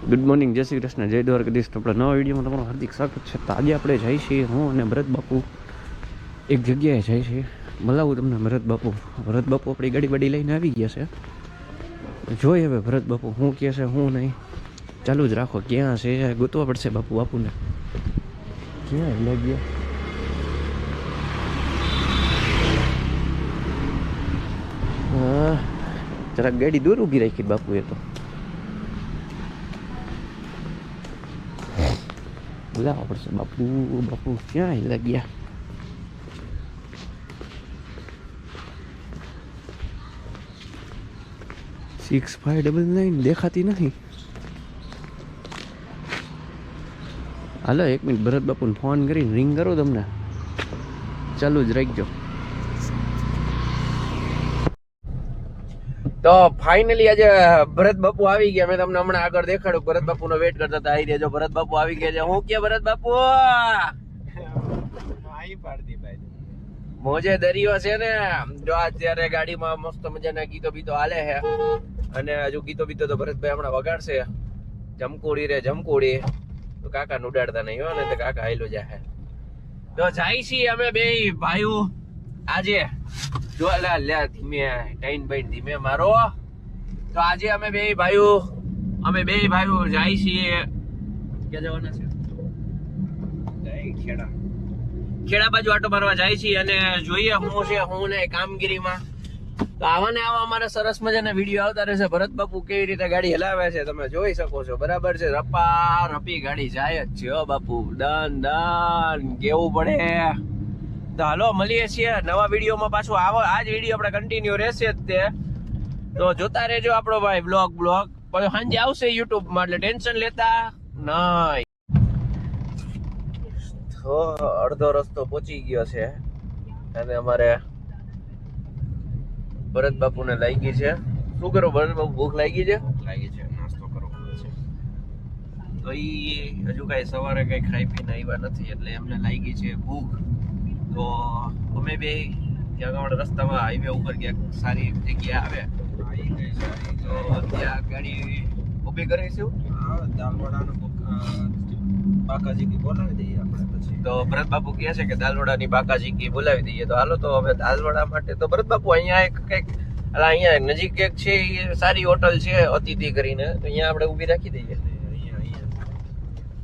Good morning જય શ્રી કૃષ્ણ, જય દ્વારકાધીશ. તો આપણા નવા વિડીયોમાં તમારું હાર્દિક સ્વાગત છે. તો આજે આપણે જઈએ છીએ હું અને ભરત બાપુ. એક જગ્યાએ જઈએ છીએ. બોલાવું તમને ભરત બાપુ. ભરત બાપુ આપણી ગાડી બાડી લઈને આવી ગયા છે. જોઈએ હવે ભરત બાપુ શું કહે છે શું નહીં. ચાલુ જ રાખો, ક્યાં છે? ગોતવા પડશે બાપુ, બાપુને. ક્યાં લઈ ગયા? હા, જરાક ગાડી દૂર ઊભી રાખી બાપુએ તો. બોલાવવા પડશે બાપુ બાપુ ક્યાં હિલા ગયા સિક્સ ફાઈવ ડબલ નાઇન દેખાતી નથી હાલો એક મિનિટ ભરત બાપુને ફોન કરીને રિંગ કરો તમને ચાલુ જ રાખજો તો ફાઇનલી આજે ભરત બાપુ આવી ગયા. મેં તમને હમણાં આગળ દેખાડ્યું ભરત બાપુનો વેટ કરતા હતા. આવી રહ્યા જો ભરત બાપુ આવી ગયા છે. હું કે ભરત બાપુ? મોજે દરિયો છે ને. જો અત્યારે ગાડીમાં મસ્ત મજાના ગીતો બીતો હાલે છે. અને હજુ ગીતો બીતો તો ભરતભાઈ હમણાં વગાડશે. જમકોડી રે જમકોડી. તો કાકા ઉડાડતા નહીં હો ને તો કાકા હાઈલો જાહે. તો જાય છીએ અમે બે ભાઈઓ. આજે જો લે ધીમે, ટાઈન બાઈન ધીમે મારો. તો આજે અમે બે ભાઈઓ, અમે બે ભાઈઓ જાય છીએ. ક્યાં જવાના છે? ખેડા. ખેડા બાજુ આટો મારવા જાય છીએ અને જોઈએ હું છે, હું ને કામગીરીમાં. તો આવા ને આવા અમારા સરસ મજાના વીડિયો આવતા રહેશે. ભરત બાપુ કેવી રીતે ગાડી હલાવે છે તમે જોઈ શકો છો. બરાબર છે? રપા રપી ગાડી જાય જ છે બાપુ. Done done. કેવું પડે? તો હાલો મળીએ છીએ નવા વિડીયોમાં પાછું. આવો આ જ વીડિયો આપણે કન્ટિન્યુ રહેશે જ તે. તો જોતા રહેજો આપણો ભાઈ બ્લોગ બ્લોગ પછી સાંજે આવશે યુટ્યુબમાં એટલે ટેન્શન લેતા નહીં. તો અડધો રસ્તો પહોંચી ગયો છે. અને અમારે ભરત બાપુને લાગી છે. શું કરો ભરત બાપુ ભૂખ લાગી છે? લાગી છે નાસ્તો કરવો છે. તો ઈ હજુ કઈ સવારે કઈ ખાઈ પીને આવ્યા નથી એટલે એમને લાગી છે ભૂખ. તો અમે બે ત્યાં આગળ રસ્તામાં હાઈવે ઉપર ક્યાંક સારી જગ્યા આવે. તો ત્યાં ગાડી ઊભી કરીશું તો ભરત બાપુ કહે છે કે દાલવડાની બાકાજીકી બોલાવી દઈએ. તો હાલો તો હવે દાલવડા માટે તો ભરત બાપુ અહીંયા એક કંઈક અહીંયા નજીક એક છે એ સારી હોટલ છે અતિથિ કરીને. તો અહીંયા આપણે ઊભી રાખી દઈએ.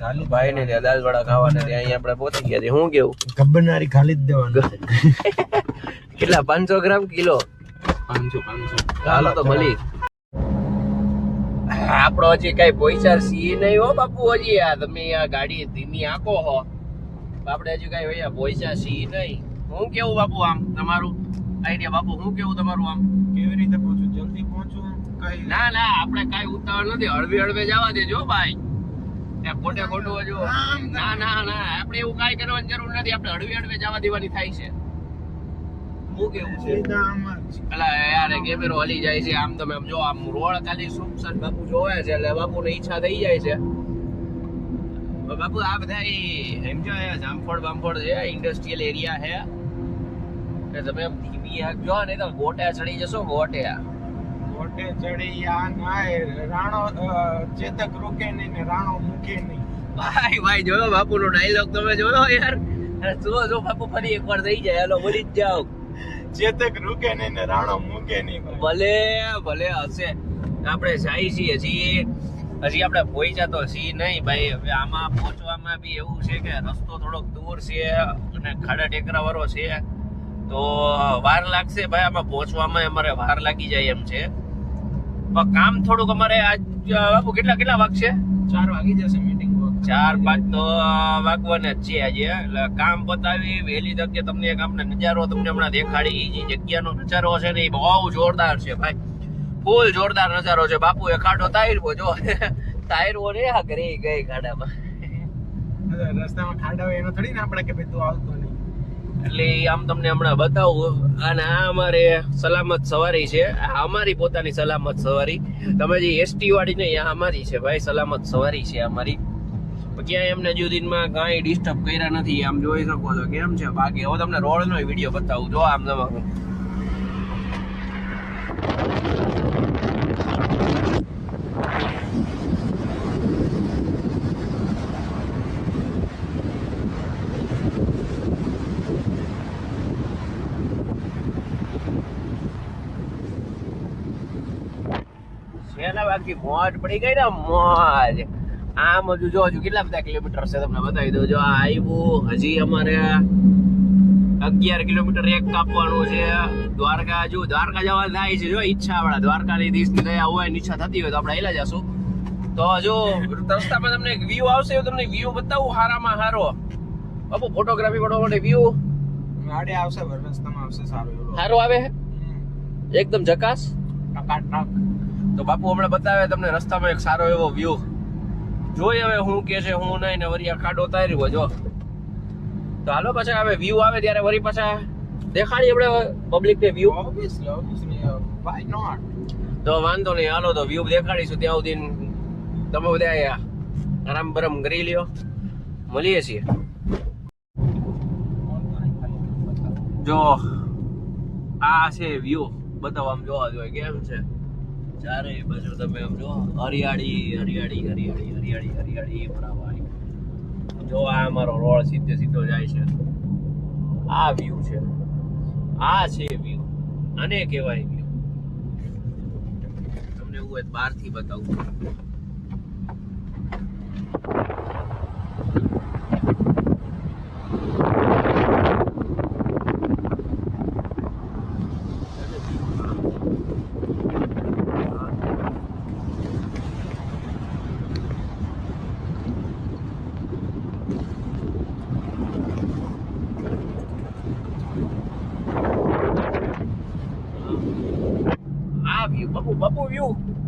ભાઈ ને ત્યાં દાલ વડા ખાવાના ત્યાં અહીંયા આપણે પહોંચી ગયા છે હું કેવું? ગબ્બરનારી ખાલી જ દેવાનું. કેટલા? પાંચસો ગ્રામ કિલો? પાંચસો પાંચસો. હાલો તો મળી આપણો હજી કઈ પૈસા સી નહીં હો બાપુ હજી આ તમે આ ગાડી ધીમી આંકો હો. આપણે હજી કઈ ભાઈ પૈસા સી નહીં. હું કેવું બાપુ આમ તમારું? આઈડિયા બાપુ હું કેવું તમારું આમ? કેવી રીતે પહોંચું? જલ્દી પહોંચું? કઈ ના ના આપણે કઈ ઉતાવળ નથી. હળવી હળવે જવા દેજો ભાઈ. ખોટે ખોટું હજુ. ના ના ના આપણે એવું કાઈ કરવાની જરૂર નથી. આપણે હળવી હળવે જવા દેવાની થાય છે. હું કેવું છે? સીધા આમ જ. અલા યાર કેમેરો હલી જાય છે. આમ તમે જો આમ રોડ ખાલી સુમસાન બાપુ જોવે છે એટલે બાપુને ઈચ્છા થઈ જાય છે. બાપુ આ બધા એમ સમજો જામફળ બામફળ છે. ઇન્ડસ્ટ્રીયલ એરિયા હે તમે ધીમી હાંકજો નહીં તો ગોટા ચડી જશો ગોટ્યા મોટે ચડી આ ના રાણો ચેતક રોકે નહીં ને રાણો મૂકે નહીં. ભાઈ ભાઈ જોયો બાપુનો ડાયલોગ તમે જોયો યાર? જો જો બાપુ ફરી એકવાર થઈ જાય. હાલો બોલી જ જાઓ. ચેતક રૂકે નહીં ને રાણો મૂકે નહીં ભલે ભલે હશે. આપણે જાય છીએ છીએ. હજી આપણે પહોંચ્યા તો છીએ નહીં ભાઈ. હવે આમાં પહોંચવામાં બી એવું છે કે રસ્તો થોડોક દૂર છે અને ખાડા ટેકરા વાળો છે. તો વાર લાગશે ભાઈ આમાં પહોંચવામાં અમારે વાર લાગી જાય એમ છે. કામ થોડુંક અમારે આજ બાપુ કેટલા કેટલા વાગશે ચાર વાગી જશે મીટિંગ ચાર પાંચ તો વાગવાના જ છે આજે એટલે કામ પતાવી વહેલી તકે તમને એક આપણે નજારો તમને હમણાં દેખાડી. જે જગ્યાનો નજારો છે ને એ બહુ જોરદાર છે ભાઈ. ફૂલ જોરદાર નજારો છે. બાપુ એ ખાડો તાયરવો જો. તાયરવો રે આ ઘરે ગઈ ખાડામાં. રસ્તામાં ખાડા હોય એનો થોડી ને આપણે કે ભાઈ તું આવતો એટલે આમ તમને હમણાં બતાવું. અને આ અમારે સલામત સવારી છે. આ અમારી પોતાની સલામત સવારી. તમે જે એસટી વાળી નહીં, આ અમારી છે ભાઈ, સલામત સવારી છે અમારી. ક્યાંય એમને હજુ દિનમાં કાંઈ ડિસ્ટર્બ કર્યા નથી. આમ જોઈ શકો છો કેમ છે? બાકી હવે તમને રોડનો વીડિયો બતાવું. જો આમ તમે શેના મોજ પડી ગઈ ને મોજ. આમ હજુ જો હજુ કેટલા બધા કિલોમીટર છે તમને બતાવી દઉં. જો આવ્યું હજી અમારે અગિયાર કિલોમીટર એક કાપવાનું છે. દ્વારકા જો દ્વારકા જવા થાય છે. જો ઈચ્છા વાળા દ્વારકાની દીસની દયા હોય ઈચ્છા થતી હોય તો આપણે એલા જશું. તો જો રસ્તામાં તમને એક વ્યૂ આવશે તમને વ્યૂ બતાવું હારામાં હારો. બાપુ ફોટોગ્રાફી કરવા માટે વ્યૂ ગાડી આવશે રસ્તામાં આવશે સારું સારું આવે એકદમ જકાસ ટકાટક. તો બાપુ હમણાં બતાવે તમને રસ્તામાં એક સારો એવો વ્યૂ જોઈ હવે હું કે છે હું નહીં ને વરી આ ખાડો ઉતાર્યો જો. તો હાલો પાછા હવે વ્યૂ આવે ત્યારે વરી પાછા દેખાડી આપણે પબ્લિક ને view obviously obviously why not તો વાંધો નહીં હાલો તો વ્યૂ દેખાડીશું ત્યાં સુધી તમે બધા આરામ બરામ કરી લ્યો. મળીએ છીએ. જો આ છે વ્યૂ બતાવો આમ જોવા જોઈએ કેમ છે? ચારે બાજુ તમે એમ જો હરિયાળી હરિયાળી હરિયાળી હરિયાળી હરિયાળી, એ ભરાવાળી જો આ અમારો રોડ સીધે સીધો જાય છે. આ વ્યૂ છે. આ છે વ્યૂ આને કહેવાય વ્યૂ તમને એવું હોય બહારથી બતાવું. 把布，把布，把布，布。